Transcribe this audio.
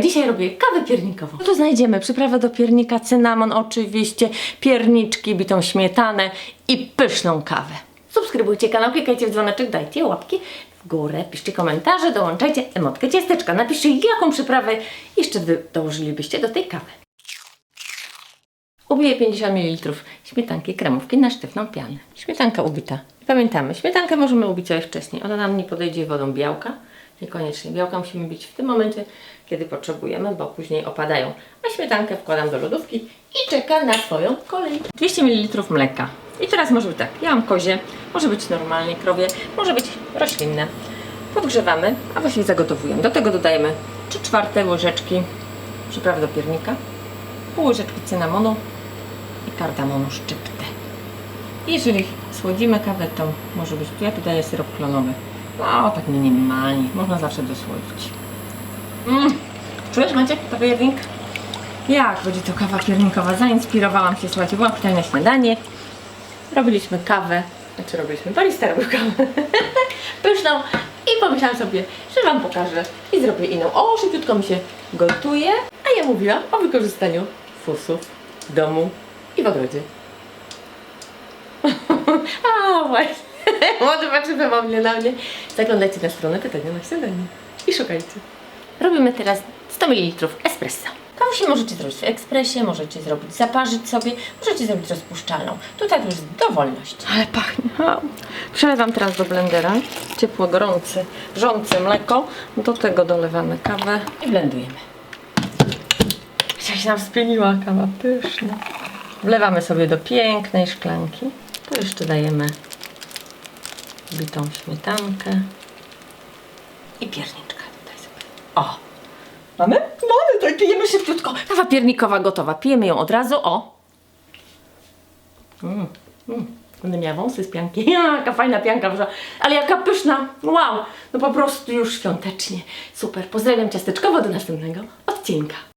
Dzisiaj robię kawę piernikową. Tu znajdziemy przyprawę do piernika, cynamon oczywiście, pierniczki, bitą śmietanę i pyszną kawę. Subskrybujcie kanał, klikajcie w dzwoneczek, dajcie łapki w górę, piszcie komentarze, dołączajcie emotkę ciasteczka. Napiszcie, jaką przyprawę jeszcze wy dołożylibyście do tej kawy. Ubiję 50 ml śmietanki kremówki na sztywną pianę. Śmietanka ubita. I Pamiętamy, śmietankę możemy ubić wcześniej. Ona nam nie podejdzie wodą białka. Niekoniecznie. Białka musimy bić w tym momencie, kiedy potrzebujemy, bo później opadają. A śmietankę wkładam do lodówki i czeka na swoją kolej. 200 ml mleka. I teraz może być tak. Ja mam kozie, może być normalnie krowie, może być roślinne. Podgrzewamy, a właściwie zagotowujemy. Do tego dodajemy 3 czwarte łyżeczki przyprawy do piernika, pół łyżeczki cynamonu, i kardamonu szczyptę. Jeżeli słodzimy kawę, to może być, ja tu daję syrop klonowy. No, tak minimalnie, można zawsze dosłodzić. Mm. Czujesz Maciek, taki jednik? Jak będzie to kawa piernikowa? Zainspirowałam się, słuchajcie, byłam wczoraj na śniadanie. Robiliśmy kawę, znaczy robiliśmy, barista robił kawę pyszną i pomyślałam sobie, że Wam pokażę i zrobię inną. O, szybciutko mi się gotuje, a ja mówiłam o wykorzystaniu fusów w domu i w ogrodzie. A właśnie, młody patrzy wymownie na mnie. Zaglądajcie na stronę pytania na śniadanie i szukajcie. Robimy teraz 100 ml espresso. Kawusi możecie zrobić w ekspresie, możecie zrobić, zaparzyć sobie, możecie zrobić rozpuszczalną. Tutaj to jest dowolność. Ale pachnie. Przelewam teraz do blendera ciepło, gorące, wrzące mleko. Do tego dolewamy kawę i blendujemy. Jak się nam spieniła kawa, pyszna. Wlewamy sobie do pięknej szklanki. Tu jeszcze dajemy bitą śmietankę i pierniczkę tutaj sobie. O! Mamy? Mamy, to pijemy szybciutko. Kawa piernikowa gotowa. Pijemy ją od razu. O! Mm, mm. Będę miała wąsy z pianki. Jaka fajna pianka. Ale jaka pyszna. Wow! No po prostu już świątecznie. Super. Pozdrawiam ciasteczkowo do następnego odcinka.